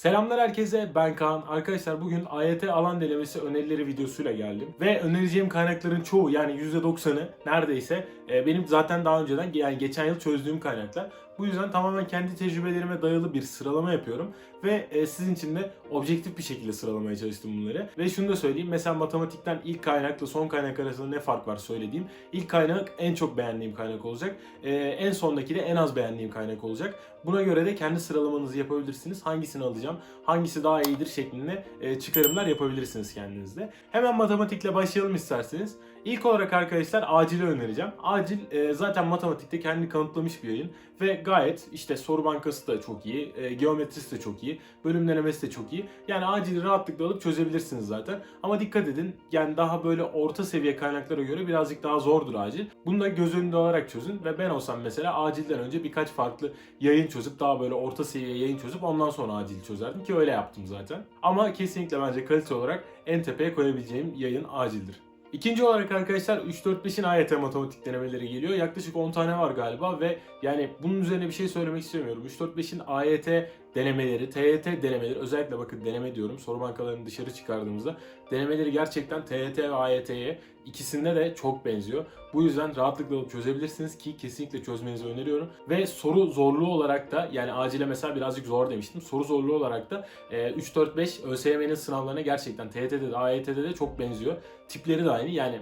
Selamlar herkese ben Kaan. Arkadaşlar bugün AYT alan denemesi önerileri videosuyla geldim. Ve önereceğim kaynakların çoğu yani %90'ı neredeyse e, benim zaten daha önceden yani geçen yıl çözdüğüm kaynaklar. Bu yüzden tamamen kendi tecrübelerime dayalı bir sıralama yapıyorum. Ve e, sizin için de objektif bir şekilde sıralamaya çalıştım bunları. Ve şunu da söyleyeyim. Mesela matematikten ilk kaynakla son kaynak arasında ne fark var söylediğim. İlk kaynak en çok beğendiğim kaynak olacak. E, en sondaki de en az beğendiğim kaynak olacak. Buna göre de kendi sıralamanızı yapabilirsiniz. Hangisini alacağım, hangisi daha iyidir şeklinde e, çıkarımlar yapabilirsiniz kendinizde. Hemen matematikle başlayalım isterseniz. İlk olarak arkadaşlar acili önereceğim. Acil e, zaten matematikte kendini kanıtlamış bir yayın ve gayet işte soru bankası da çok iyi, e, geometrisi de çok iyi, bölüm denemesi de çok iyi. Yani acili rahatlıkla alıp çözebilirsiniz zaten. Ama dikkat edin yani daha böyle orta seviye kaynaklara göre birazcık daha zordur acil. Bunu da göz önünde alarak çözün ve ben olsam mesela acilden önce birkaç farklı yayın çözüp daha böyle orta seviye yayın çözüp ondan sonra acil çözerdim ki öyle yaptım zaten. Ama kesinlikle bence kalite olarak en tepeye koyabileceğim yayın acildir. İkinci olarak arkadaşlar 3-4-5'in AYT matematik denemeleri geliyor. Yaklaşık 10 tane var galiba ve yani bunun üzerine bir şey söylemek istemiyorum. 3-4-5'in AYT denemeleri, TYT denemeleri özellikle bakın deneme diyorum soru bankalarını dışarı çıkardığımızda denemeleri gerçekten TYT ve AYT'ye ikisinde de çok benziyor. Bu yüzden rahatlıkla çözebilirsiniz ki kesinlikle çözmenizi öneriyorum. Ve soru zorluğu olarak da yani acile mesela birazcık zor demiştim. Soru zorluğu olarak da e, 3-4-5 ÖSYM'nin sınavlarına gerçekten TYT'de de AYT'de de çok benziyor. Tipleri de aynı yani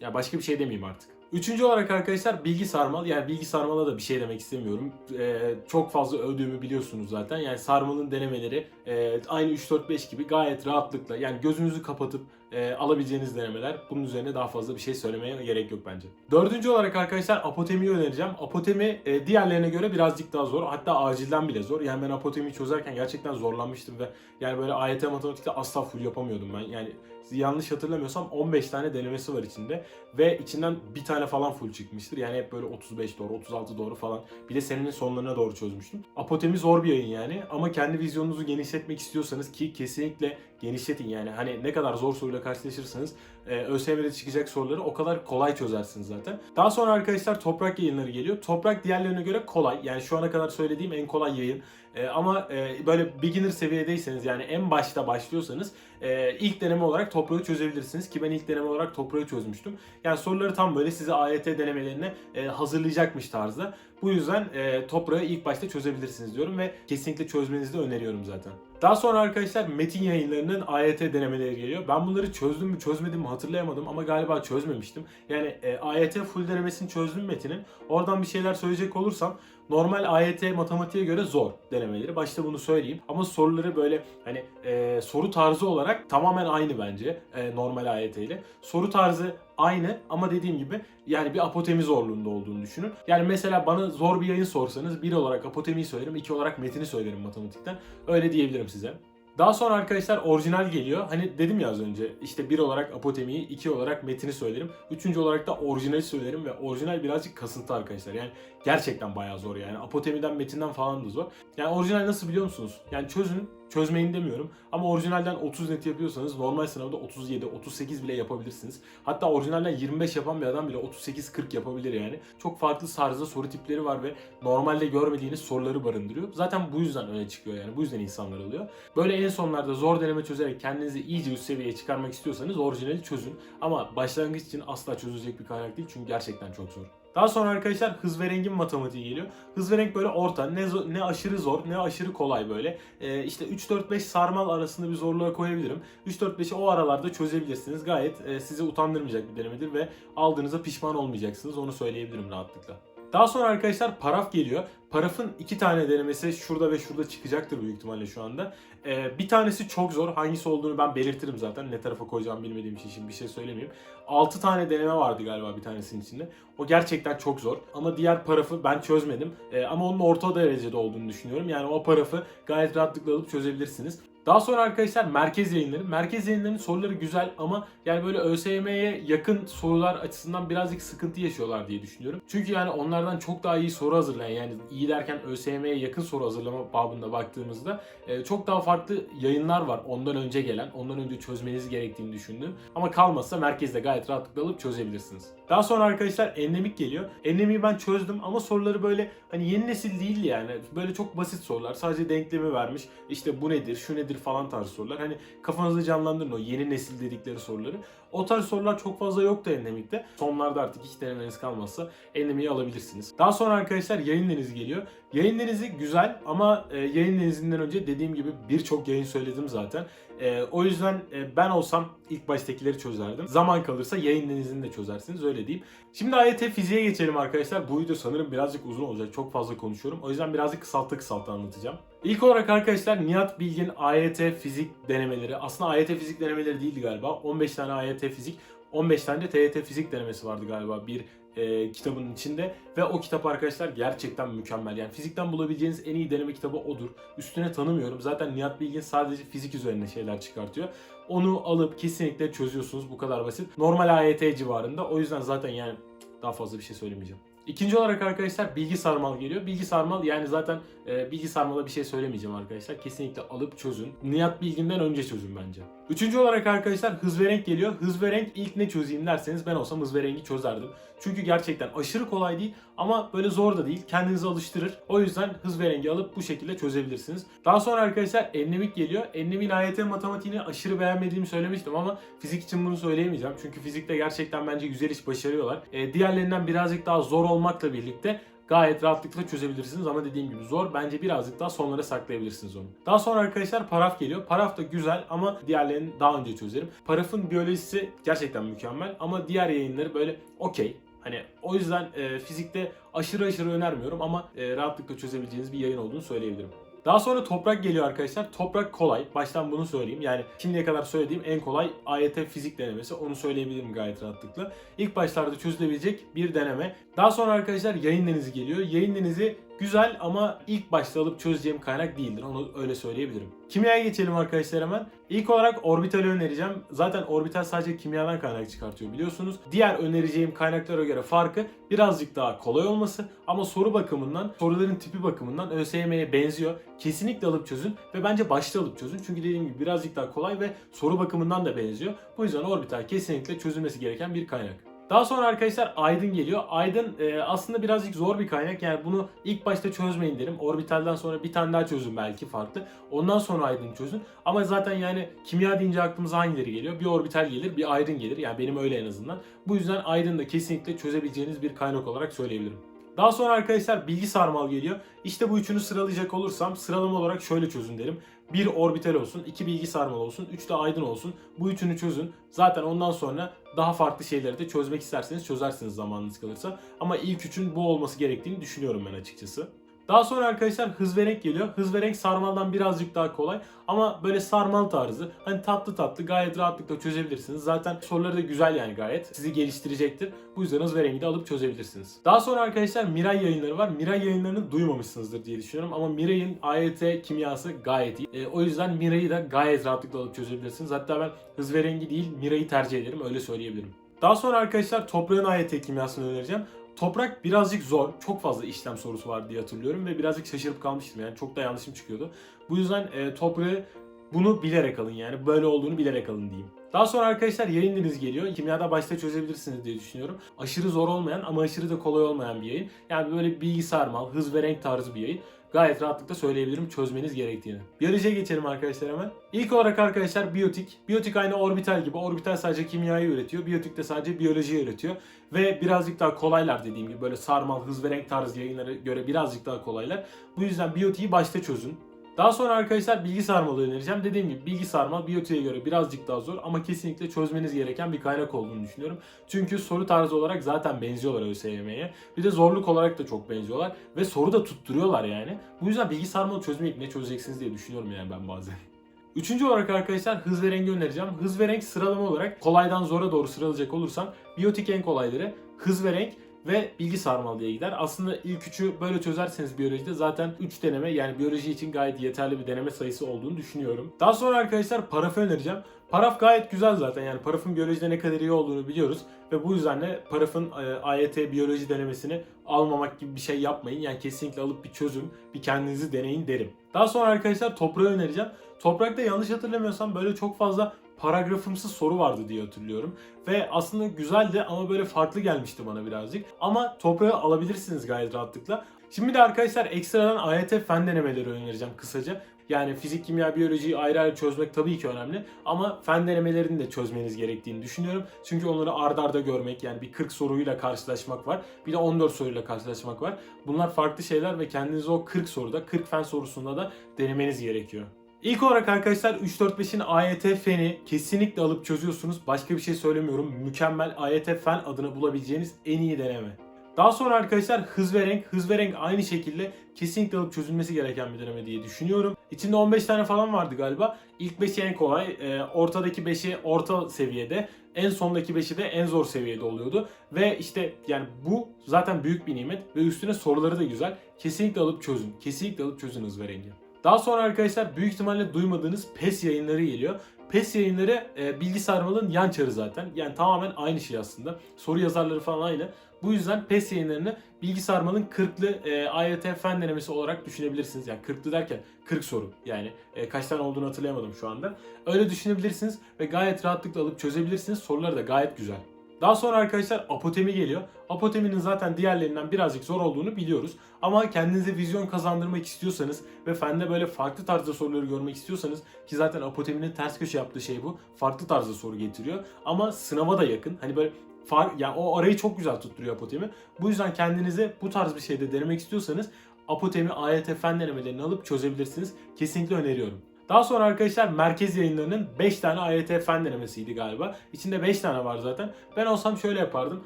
ya başka bir şey demeyeyim artık. Üçüncü olarak arkadaşlar bilgi sarmal. Yani bilgi sarmala da bir şey demek istemiyorum. Ee, çok fazla övdüğümü biliyorsunuz zaten. Yani sarmalın denemeleri e, aynı 3-4-5 gibi gayet rahatlıkla yani gözünüzü kapatıp e, alabileceğiniz denemeler. Bunun üzerine daha fazla bir şey söylemeye gerek yok bence. Dördüncü olarak arkadaşlar apotemiyi önereceğim. Apotemi e, diğerlerine göre birazcık daha zor. Hatta acilden bile zor. Yani ben apotemiyi çözerken gerçekten zorlanmıştım ve yani böyle AYT matematikte asla full yapamıyordum ben. Yani yanlış hatırlamıyorsam 15 tane denemesi var içinde ve içinden bir tane falan full çıkmıştır. Yani hep böyle 35 doğru, 36 doğru falan. Bir de senenin sonlarına doğru çözmüştüm. Apotemi zor bir yayın yani ama kendi vizyonunuzu genişletmek istiyorsanız ki kesinlikle genişletin yani hani ne kadar zor soruyla karşılaşırsanız e, ÖSYM'de çıkacak soruları o kadar kolay çözersiniz zaten. Daha sonra arkadaşlar toprak yayınları geliyor. Toprak diğerlerine göre kolay. Yani şu ana kadar söylediğim en kolay yayın. E, ama e, böyle beginner seviyedeyseniz yani en başta başlıyorsanız e, ilk deneme olarak toprağı çözebilirsiniz ki ben ilk deneme olarak toprağı çözmüştüm. Yani soruları tam böyle size AYT denemelerine e, hazırlayacakmış tarzda. Bu yüzden e, toprağı ilk başta çözebilirsiniz diyorum ve kesinlikle çözmenizi de öneriyorum zaten. Daha sonra arkadaşlar metin yayınlarının AYT denemeleri geliyor. Ben bunları çözdüm mü çözmedim mi hatırlayamadım ama galiba çözmemiştim. Yani e, AYT full denemesini çözdüm metinin. Oradan bir şeyler söyleyecek olursam normal AYT matematiğe göre zor denemeleri. Başta bunu söyleyeyim. Ama soruları böyle hani e, soru tarzı olarak tamamen aynı bence e, normal AYT ile. Soru tarzı aynı ama dediğim gibi yani bir apotemi zorluğunda olduğunu düşünün. Yani mesela bana zor bir yayın sorsanız bir olarak apotemiyi söylerim, iki olarak metini söylerim matematikten. Öyle diyebilirim size. Daha sonra arkadaşlar orijinal geliyor. Hani dedim ya az önce işte bir olarak apotemiyi, iki olarak metini söylerim. Üçüncü olarak da orijinali söylerim ve orijinal birazcık kasıntı arkadaşlar. Yani gerçekten bayağı zor yani. Apotemiden, metinden falan da zor. Yani orijinal nasıl biliyor musunuz? Yani çözün, çözmeyin demiyorum. Ama orijinalden 30 net yapıyorsanız normal sınavda 37, 38 bile yapabilirsiniz. Hatta orijinalden 25 yapan bir adam bile 38-40 yapabilir yani. Çok farklı tarzda soru tipleri var ve normalde görmediğiniz soruları barındırıyor. Zaten bu yüzden öne çıkıyor yani. Bu yüzden insanlar alıyor. Böyle en sonlarda zor deneme çözerek kendinizi iyice üst seviyeye çıkarmak istiyorsanız orijinali çözün. Ama başlangıç için asla çözülecek bir kaynak değil çünkü gerçekten çok zor. Daha sonra arkadaşlar hız ve rengin matematiği geliyor. Hız ve renk böyle orta, ne, ne aşırı zor, ne aşırı kolay böyle. Ee, işte 3-4-5 sarmal arasında bir zorluğa koyabilirim. 3-4-5'i o aralarda çözebilirsiniz. Gayet e, sizi utandırmayacak bir denemedir ve aldığınıza pişman olmayacaksınız. Onu söyleyebilirim rahatlıkla. Daha sonra arkadaşlar paraf geliyor. Parafın iki tane denemesi şurada ve şurada çıkacaktır büyük ihtimalle şu anda. Ee, bir tanesi çok zor. Hangisi olduğunu ben belirtirim zaten. Ne tarafa koyacağımı bilmediğim için şimdi bir şey söylemeyeyim. 6 tane deneme vardı galiba bir tanesinin içinde. O gerçekten çok zor. Ama diğer parafı ben çözmedim. Ee, ama onun orta derecede olduğunu düşünüyorum. Yani o parafı gayet rahatlıkla alıp çözebilirsiniz. Daha sonra arkadaşlar merkez yayınları. Merkez yayınlarının soruları güzel ama yani böyle ÖSYM'ye yakın sorular açısından birazcık sıkıntı yaşıyorlar diye düşünüyorum. Çünkü yani onlardan çok daha iyi soru hazırlayan yani iyi derken ÖSYM'ye yakın soru hazırlama babında baktığımızda e, çok daha farklı yayınlar var ondan önce gelen, ondan önce çözmeniz gerektiğini düşündüğüm. Ama kalmazsa merkezde gayet rahatlıkla alıp çözebilirsiniz. Daha sonra arkadaşlar endemik geliyor. Endemiği ben çözdüm ama soruları böyle hani yeni nesil değil yani. Böyle çok basit sorular. Sadece denklemi vermiş. İşte bu nedir, şu nedir falan tarzı sorular. Hani kafanızda canlandırın o yeni nesil dedikleri soruları. O tarz sorular çok fazla yoktu endemikte. Sonlarda artık hiç denemeniz kalmazsa endemiği alabilirsiniz. Daha sonra arkadaşlar yayın denizi geliyor. Yayın denizi güzel ama e, yayın denizinden önce dediğim gibi birçok yayın söyledim zaten. E, o yüzden e, ben olsam ilk baştakileri çözerdim. Zaman kalırsa yayın denizini de çözersiniz öyle diyeyim. Şimdi AYT fiziğe geçelim arkadaşlar. Bu video sanırım birazcık uzun olacak. Çok fazla konuşuyorum. O yüzden birazcık kısalta kısalta anlatacağım. İlk olarak arkadaşlar Nihat Bilgin AYT fizik denemeleri. Aslında AYT fizik denemeleri değildi galiba. 15 tane AYT fizik, 15 tane de TYT fizik denemesi vardı galiba bir e, kitabın içinde. Ve o kitap arkadaşlar gerçekten mükemmel. Yani fizikten bulabileceğiniz en iyi deneme kitabı odur. Üstüne tanımıyorum. Zaten Nihat Bilgin sadece fizik üzerine şeyler çıkartıyor. Onu alıp kesinlikle çözüyorsunuz. Bu kadar basit. Normal AYT civarında. O yüzden zaten yani daha fazla bir şey söylemeyeceğim. İkinci olarak arkadaşlar bilgi sarmal geliyor. Bilgi sarmal yani zaten e, bilgi sarmala bir şey söylemeyeceğim arkadaşlar. Kesinlikle alıp çözün. Nihat Bilgin'den önce çözün bence. Üçüncü olarak arkadaşlar hız ve renk geliyor. Hız ve renk ilk ne çözeyim derseniz ben olsam hız ve rengi çözerdim. Çünkü gerçekten aşırı kolay değil ama böyle zor da değil. Kendinizi alıştırır. O yüzden hız ve rengi alıp bu şekilde çözebilirsiniz. Daha sonra arkadaşlar enlemik geliyor. Enlemin AYT matematiğini aşırı beğenmediğimi söylemiştim ama fizik için bunu söyleyemeyeceğim. Çünkü fizikte gerçekten bence güzel iş başarıyorlar. E, diğerlerinden birazcık daha zor olmakla birlikte gayet rahatlıkla çözebilirsiniz ama dediğim gibi zor. Bence birazcık daha sonlara saklayabilirsiniz onu. Daha sonra arkadaşlar paraf geliyor. Paraf da güzel ama diğerlerini daha önce çözerim. Parafın biyolojisi gerçekten mükemmel ama diğer yayınları böyle okey. Hani o yüzden e, fizikte aşırı aşırı önermiyorum ama e, rahatlıkla çözebileceğiniz bir yayın olduğunu söyleyebilirim. Daha sonra toprak geliyor arkadaşlar. Toprak kolay. Baştan bunu söyleyeyim. Yani şimdiye kadar söylediğim en kolay AYT fizik denemesi. Onu söyleyebilirim gayet rahatlıkla. İlk başlarda çözülebilecek bir deneme. Daha sonra arkadaşlar yayın denizi geliyor. Yayın denizi güzel ama ilk başta alıp çözeceğim kaynak değildir. Onu öyle söyleyebilirim. Kimyaya geçelim arkadaşlar hemen. İlk olarak orbitali önereceğim. Zaten orbital sadece kimyadan kaynak çıkartıyor biliyorsunuz. Diğer önereceğim kaynaklara göre farkı birazcık daha kolay olması ama soru bakımından, soruların tipi bakımından ÖSYM'ye benziyor. Kesinlikle alıp çözün ve bence başta alıp çözün. Çünkü dediğim gibi birazcık daha kolay ve soru bakımından da benziyor. Bu yüzden orbital kesinlikle çözülmesi gereken bir kaynak. Daha sonra arkadaşlar Aydın geliyor. Aydın e, aslında birazcık zor bir kaynak. Yani bunu ilk başta çözmeyin derim. Orbitalden sonra bir tane daha çözün belki farklı. Ondan sonra Aydın çözün. Ama zaten yani kimya deyince aklımıza hangileri geliyor? Bir orbital gelir, bir Aydın gelir. Yani benim öyle en azından. Bu yüzden Aydın da kesinlikle çözebileceğiniz bir kaynak olarak söyleyebilirim. Daha sonra arkadaşlar bilgi sarmal geliyor. İşte bu üçünü sıralayacak olursam sıralama olarak şöyle çözün derim. Bir orbital olsun, iki bilgi sarmal olsun, üç de aydın olsun. Bu üçünü çözün. Zaten ondan sonra daha farklı şeyleri de çözmek isterseniz çözersiniz zamanınız kalırsa. Ama ilk üçün bu olması gerektiğini düşünüyorum ben açıkçası. Daha sonra arkadaşlar hız ve geliyor. Hız ve sarmaldan birazcık daha kolay ama böyle sarmal tarzı. Hani tatlı tatlı gayet rahatlıkla çözebilirsiniz. Zaten soruları da güzel yani gayet. Sizi geliştirecektir. Bu yüzden hız ve de alıp çözebilirsiniz. Daha sonra arkadaşlar Miray yayınları var. Miray yayınlarını duymamışsınızdır diye düşünüyorum ama Miray'ın AYT kimyası gayet iyi. E, o yüzden Miray'ı da gayet rahatlıkla alıp çözebilirsiniz. Hatta ben hız ve değil Miray'ı tercih ederim öyle söyleyebilirim. Daha sonra arkadaşlar toprağın AYT kimyasını önereceğim. Toprak birazcık zor. Çok fazla işlem sorusu var diye hatırlıyorum ve birazcık şaşırıp kalmıştım. Yani çok da yanlışım çıkıyordu. Bu yüzden e, toprağı bunu bilerek alın yani. Böyle olduğunu bilerek alın diyeyim. Daha sonra arkadaşlar yayın denizi geliyor. Kimyada başta çözebilirsiniz diye düşünüyorum. Aşırı zor olmayan ama aşırı da kolay olmayan bir yayın. Yani böyle bilgi sarmal, hız ve renk tarzı bir yayın. Gayet rahatlıkla söyleyebilirim çözmeniz gerektiğini. Biyolojiye geçelim arkadaşlar hemen. İlk olarak arkadaşlar biyotik. Biyotik aynı orbital gibi. Orbital sadece kimyayı üretiyor. Biyotik de sadece biyolojiyi üretiyor. Ve birazcık daha kolaylar dediğim gibi. Böyle sarmal, hız ve renk tarzı yayınlara göre birazcık daha kolaylar. Bu yüzden biyotiği başta çözün. Daha sonra arkadaşlar bilgi sarmalı önereceğim. Dediğim gibi bilgi sarmal biyotiğe göre birazcık daha zor ama kesinlikle çözmeniz gereken bir kaynak olduğunu düşünüyorum. Çünkü soru tarzı olarak zaten benziyorlar ÖSYM'ye. Bir de zorluk olarak da çok benziyorlar ve soru da tutturuyorlar yani. Bu yüzden bilgi sarmalı çözmeyip ne çözeceksiniz diye düşünüyorum yani ben bazen. Üçüncü olarak arkadaşlar hız ve rengi önereceğim. Hız ve renk sıralama olarak kolaydan zora doğru sıralayacak olursam biyotik en kolayları, hız ve renk ve bilgi sarmal diye gider. Aslında ilk üçü böyle çözerseniz biyolojide zaten 3 deneme yani biyoloji için gayet yeterli bir deneme sayısı olduğunu düşünüyorum. Daha sonra arkadaşlar parafı önereceğim. Paraf gayet güzel zaten yani parafın biyolojide ne kadar iyi olduğunu biliyoruz ve bu yüzden de parafın e, AYT biyoloji denemesini almamak gibi bir şey yapmayın. Yani kesinlikle alıp bir çözün, bir kendinizi deneyin derim. Daha sonra arkadaşlar toprağı önereceğim. Toprakta yanlış hatırlamıyorsam böyle çok fazla paragrafımsı soru vardı diye hatırlıyorum. Ve aslında güzeldi ama böyle farklı gelmişti bana birazcık. Ama toprağı alabilirsiniz gayet rahatlıkla. Şimdi de arkadaşlar ekstradan AYT fen denemeleri önereceğim kısaca. Yani fizik, kimya, biyolojiyi ayrı ayrı çözmek tabii ki önemli ama fen denemelerini de çözmeniz gerektiğini düşünüyorum. Çünkü onları ard arda görmek yani bir 40 soruyla karşılaşmak var. Bir de 14 soruyla karşılaşmak var. Bunlar farklı şeyler ve kendinizi o 40 soruda, 40 fen sorusunda da denemeniz gerekiyor. İlk olarak arkadaşlar 3-4-5'in AYT feni kesinlikle alıp çözüyorsunuz. Başka bir şey söylemiyorum. Mükemmel AYT fen adını bulabileceğiniz en iyi deneme. Daha sonra arkadaşlar hız ve renk. Hız ve renk aynı şekilde kesinlikle alıp çözülmesi gereken bir deneme diye düşünüyorum. İçinde 15 tane falan vardı galiba. İlk 5'i en kolay, e, ortadaki 5'i orta seviyede, en sondaki 5'i de en zor seviyede oluyordu. Ve işte yani bu zaten büyük bir nimet ve üstüne soruları da güzel. Kesinlikle alıp çözün. Kesinlikle alıp çözün hız ve rengi. Daha sonra arkadaşlar büyük ihtimalle duymadığınız PES yayınları geliyor. PES yayınları e, bilgi sarmalın yan çarı zaten. Yani tamamen aynı şey aslında. Soru yazarları falan aynı. Bu yüzden PES yayınlarını bilgi sarmalın 40'lı e, AYT fen denemesi olarak düşünebilirsiniz. Yani 40'lı derken 40 soru. Yani e, kaç tane olduğunu hatırlayamadım şu anda. Öyle düşünebilirsiniz ve gayet rahatlıkla alıp çözebilirsiniz. Soruları da gayet güzel. Daha sonra arkadaşlar apotemi geliyor. Apoteminin zaten diğerlerinden birazcık zor olduğunu biliyoruz. Ama kendinize vizyon kazandırmak istiyorsanız ve fende böyle farklı tarzda soruları görmek istiyorsanız ki zaten apoteminin ters köşe yaptığı şey bu. Farklı tarzda soru getiriyor ama sınava da yakın. Hani böyle far, yani o arayı çok güzel tutturuyor apotemi. Bu yüzden kendinize bu tarz bir şeyde denemek istiyorsanız apotemi AYT fen denemelerini alıp çözebilirsiniz. Kesinlikle öneriyorum. Daha sonra arkadaşlar merkez yayınlarının 5 tane AYT fen denemesiydi galiba. İçinde 5 tane var zaten. Ben olsam şöyle yapardım.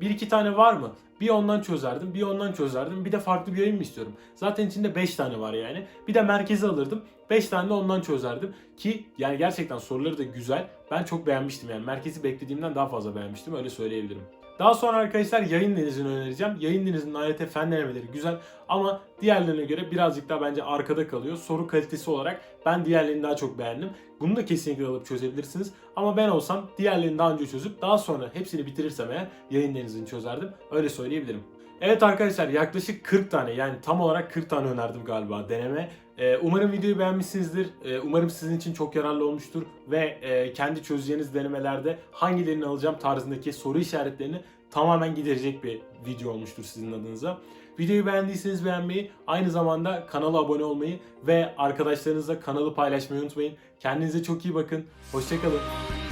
1-2 tane var mı? Bir ondan çözerdim, bir ondan çözerdim. Bir de farklı bir yayın mı istiyorum? Zaten içinde 5 tane var yani. Bir de merkezi alırdım. 5 tane de ondan çözerdim. Ki yani gerçekten soruları da güzel. Ben çok beğenmiştim yani. Merkezi beklediğimden daha fazla beğenmiştim. Öyle söyleyebilirim. Daha sonra arkadaşlar yayın denizini önereceğim. Yayın denizinin AYT fen denemeleri güzel ama diğerlerine göre birazcık daha bence arkada kalıyor. Soru kalitesi olarak ben diğerlerini daha çok beğendim. Bunu da kesinlikle alıp çözebilirsiniz. Ama ben olsam diğerlerini daha önce çözüp daha sonra hepsini bitirirsem eğer yayın denizini çözerdim. Öyle söyleyebilirim. Evet arkadaşlar yaklaşık 40 tane yani tam olarak 40 tane önerdim galiba deneme. Ee, umarım videoyu beğenmişsinizdir. Ee, umarım sizin için çok yararlı olmuştur. Ve e, kendi çözeceğiniz denemelerde hangilerini alacağım tarzındaki soru işaretlerini tamamen giderecek bir video olmuştur sizin adınıza. Videoyu beğendiyseniz beğenmeyi, aynı zamanda kanala abone olmayı ve arkadaşlarınızla kanalı paylaşmayı unutmayın. Kendinize çok iyi bakın. Hoşçakalın.